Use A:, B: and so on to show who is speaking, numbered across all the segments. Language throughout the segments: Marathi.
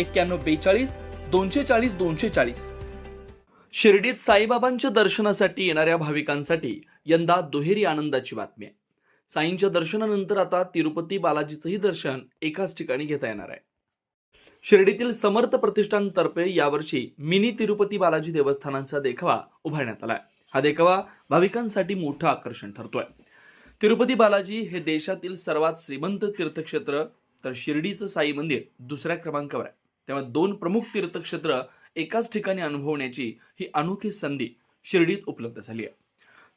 A: एक्क्याण्णव बेचाळीस दोनशे चाळीस दोनशे चाळीस. शिर्डीत साईबाबांच्या दर्शनासाठी येणाऱ्या भाविकांसाठी यंदा दुहेरी आनंदाची बातमी आहे. साईंच्या दर्शनानंतर आता तिरुपती बालाजीचंही दर्शन एकाच ठिकाणी घेता येणार आहे. शिर्डीतील समर्थ प्रतिष्ठानतर्फे यावर्षी मिनी तिरुपती बालाजी देवस्थानांचा देखावा उभारण्यात आलाय. हा देखावा भाविकांसाठी मोठं आकर्षण ठरतोय. तिरुपती बालाजी हे देशातील सर्वात श्रीमंत तीर्थक्षेत्र तर शिर्डीचं साई मंदिर दुसऱ्या क्रमांकावर आहे. त्यामुळे दोन प्रमुख तीर्थक्षेत्र एकाच ठिकाणी अनुभवण्याची ही अनोखी संधी शिर्डीत उपलब्ध झाली आहे.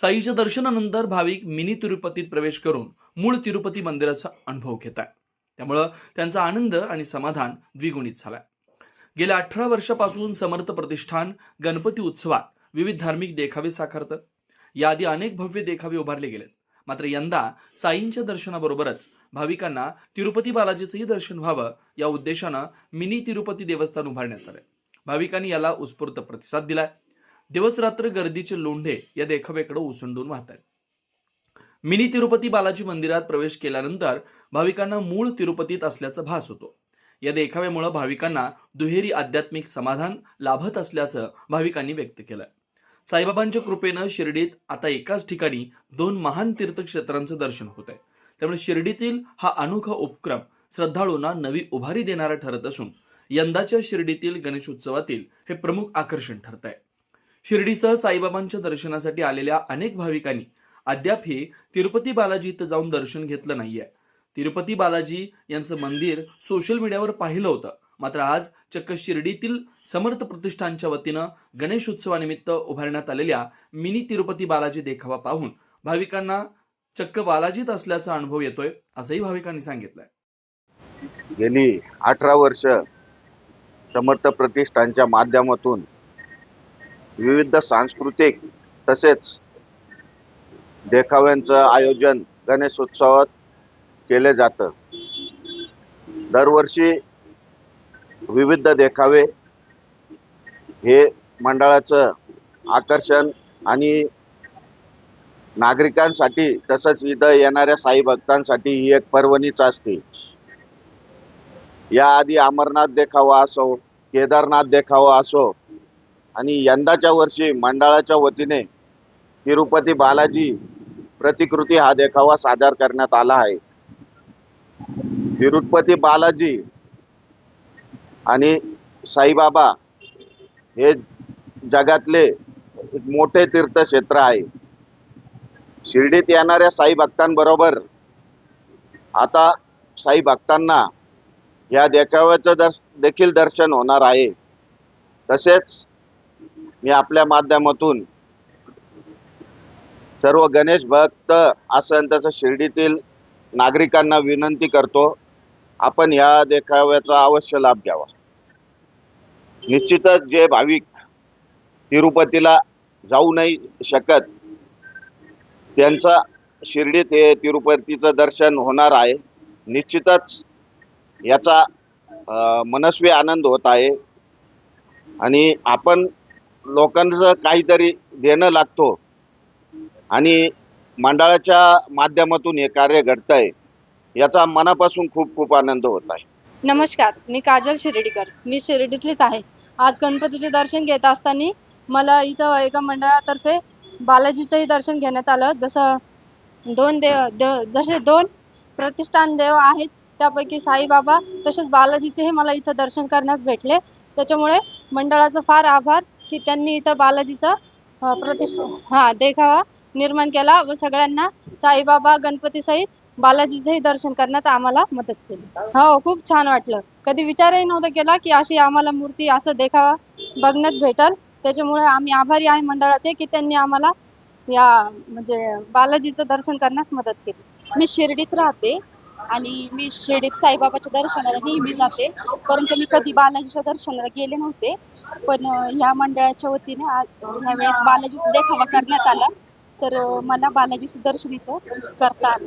A: साईच्या दर्शनानंतर भाविक मिनी तिरुपतीत प्रवेश करून मूळ तिरुपती मंदिराचा अनुभव घेत आहे त्यामुळं त्यांचा आनंद आणि समाधान द्विगुणित झालाय. गेल्या अठरा वर्षापासून समर्थ प्रतिष्ठान गणपती उत्सवात विविध धार्मिक देखावे साकारतं. याआधी अनेक भव्य देखावे उभारले गेलेत. मात्र यंदा साईंच्या दर्शनाबरोबरच भाविकांना तिरुपती बालाजीचंही दर्शन व्हावं या उद्देशानं मिनी तिरुपती देवस्थान उभारण्यात आलंय. भाविकांनी याला उत्स्फूर्त प्रतिसाद दिलाय. दिवसरात्र गर्दीचे लोंढे या देखाव्याकडे उसंडून वाहत आहेत मिनी तिरुपती बालाजी मंदिरात प्रवेश केल्यानंतर भाविकांना मूळ तिरुपतीत असल्याचा भास होतो. या देखाव्यामुळे भाविकांना दुहेरी आध्यात्मिक समाधान लाभत असल्याचं भाविकांनी व्यक्त केलं साईबाबांच्या कृपेनं शिर्डीत आता एकाच ठिकाणी दोन महान तीर्थक्षेत्रांचं दर्शन होत आहे. त्यामुळे शिर्डीतील हा अनोखा उपक्रम श्रद्धाळूंना नवी उभारी देणारा ठरत असून यंदाच्या शिर्डीतील गणेशोत्सवातील हे प्रमुख आकर्षण ठरत आहे. शिर्डीसह साईबाबांच्या दर्शनासाठी आलेल्या अनेक भाविकांनी अद्यापही तिरुपती बालाजी इथं जाऊन दर्शन घेतलं नाहीये. तिरुपती बालाजी यांचं मंदिर सोशल मीडियावर पाहिलं होतं. मात्र आज चक्क शिर्डीतील समर्थ प्रतिष्ठानच्या वतीनं गणेश उत्सवानिमित्त उभारण्यात आलेल्या मिनी तिरुपती बालाजी देखावा पाहून भाविकांना चक्क बालाजीत असल्याचा अनुभव येतोय असंही भाविकांनी सांगितलंय.
B: गेली अठरा वर्ष समर्थ प्रतिष्ठानच्या माध्यमातून विविध सांस्कृतिक तसेच देखाव्यांचं आयोजन गणेशोत्सवात केले जातं. दरवर्षी विविध देखावे हे मंडळाचं आकर्षण आणि नागरिकांसाठी तसंच इथं येणाऱ्या साई भक्तांसाठी ही एक पर्वणीच असते. याआधी अमरनाथ देखावा असो केदारनाथ देखावा असो आणि यंदाच्या वर्षी मंडळाच्या वतीने तिरुपती बालाजी प्रतिकृती हा देखावा सादर करण्यात आला आहे. तिरुपती बालाजी आणि साईबाबा हे जगातले एक मोठे तीर्थक्षेत्र आहे. शिर्डीत येणाऱ्या साई भक्तांबरोबर आता साई भक्तांना या देखाव्याचं दर्श देखील दर्शन होणार आहे. तसेच मी आपल्या माध्यमातून सर्व गणेश भक्त आसन तसं शिर्डीतील नागरिकांना विनंती करतो. आपण या देखाव्याचा अवश्य लाभ घ्यावा. निश्चितच जे भाविक तिरुपतीला जाऊ नाही शकत त्यांचा शिर्डीत हे तिरुपतीचं दर्शन होणार आहे. निश्चितच याचा मनस्वी आनंद होत आहे. आणि आपण लोकांचं काहीतरी देणं लागतो. आणि मंडळाच्या माध्यमातून हे कार्य घडतंय. आहे याचा मनापासून खूप खूप आनंद होत आहे.
C: नमस्कार मी काजल शिर्डीकर. मी शिर्डीतलीच आहे. आज गणपतीचे दर्शन घेत असताना मला इथं एका मंडळातर्फे बालाजीचंही दर्शन घेण्यात आलं. जसं दोन देव देव जसे दोन प्रतिष्ठान देव आहेत त्यापैकी साईबाबा तसेच बालाजीचेही मला इथं दर्शन करण्यास भेटले. त्याच्यामुळे मंडळाचा फार आभार की त्यांनी इथं बालाजीचं अं, प्रतिष्ठा हा देखावा निर्माण केला व सगळ्यांना साईबाबा गणपतीसहित बालाजीचंही दर्शन करण्यात आम्हाला मदत केली. हो खूप छान वाटलं. कधी विचारही नव्हता केला की अशी आम्हाला मूर्ती असं देखावा बघण्यात भेटल. त्याच्यामुळे आम्ही आभारी आहे मंडळाचे की त्यांनी आम्हाला या म्हणजे बालाजीचं दर्शन करण्यास मदत केली.
D: मी शिर्डीत राहते आणि मी शिर्डीत साईबाबाच्या दर्शनाला नेहमी जाते. परंतु मी कधी बालाजीच्या दर्शनाला गेले नव्हते. पण ह्या मंडळाच्या वतीने आज ह्या वेळेस बालाजीचा देखावा करण्यात आला. तर मला बालाजीचं दर्शन इथं करता आलं.